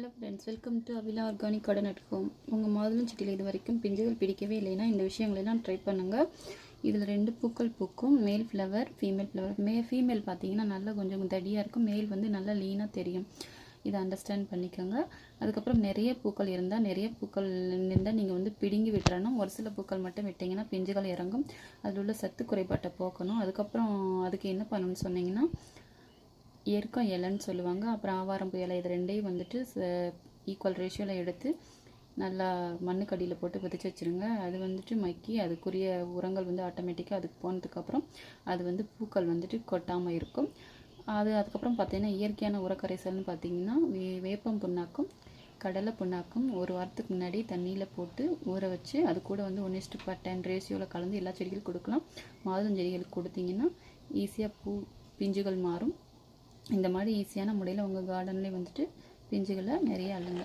Hello friends welcome to Avila organic garden at home உங்கள் மாதுளம் செடியில் இது வரைக்கும் பிஞ்சுகள் பிடிக்கவே இல்லைன்னா இந்த விஷயங்களெல்லாம் ட்ரை பண்ணுங்கள் இதில் ரெண்டு பூக்கள் பூக்கும். மேல் ஃப்ளவர் ஃபீமேல் ஃப்ளவர் மே ஃபீமேல் பார்த்தீங்கன்னா நல்லா கொஞ்சம் தடியாக இருக்கும். மேல் வந்து நல்லா லீனாக தெரியும். இதை அண்டர்ஸ்டாண்ட் பண்ணிக்கோங்க. அதுக்கப்புறம் நிறைய பூக்கள் இருந்தால் நிறைய பூக்கள் இருந்தால் நீங்கள் வந்து பிடுங்கி விட்டுறணும் ஒரு சில பூக்கள் மட்டும் விட்டிங்கன்னா பிஞ்சுகள் இறங்கும். அதில் உள்ள சத்து குறைபாட்டை போக்கணும். அதுக்கப்புறம் அதுக்கு என்ன பண்ணணும்னு சொன்னீங்கன்னா ஏற்கம் இலைன்னு சொல்லுவாங்க. அப்புறம் ஆவாரம் இலை இது ரெண்டையும் வந்துட்டு ஈக்குவல் ரேஷியோவில் எடுத்து நல்லா மண்ணுக்கடியில் போட்டு விதைச்சி வச்சுருங்க. அது வந்துட்டு மக்கி அதுக்குரிய உரங்கள் வந்து ஆட்டோமேட்டிக்காக அதுக்கு போனதுக்கப்புறம் அது வந்து பூக்கள் வந்துட்டு கொட்டாமல் இருக்கும். அது அதுக்கப்புறம் பார்த்தீங்கன்னா இயற்கையான உரக்கரைசல்னு பார்த்தீங்கன்னா வே வேப்பம் புண்ணாக்கும் கடலை புண்ணாக்கும் ஒரு வாரத்துக்கு முன்னாடி தண்ணியில் போட்டு ஊற வச்சு அது கூட வந்து ஒன் பட்டன் பர் டென் ரேஷியோவில் கலந்து எல்லா செடிகளுக்கும் கொடுக்கலாம். மாதுளம் செடிகளுக்கு கொடுத்தீங்கன்னா ஈஸியாக பூ பிஞ்சுகள் மாறும். இந்த மாதிரி ஈஸியான முறையில் உங்கள் கார்டன்லேயே வந்துட்டு பிஞ்சுகளை நிறைய அள்ளுங்க.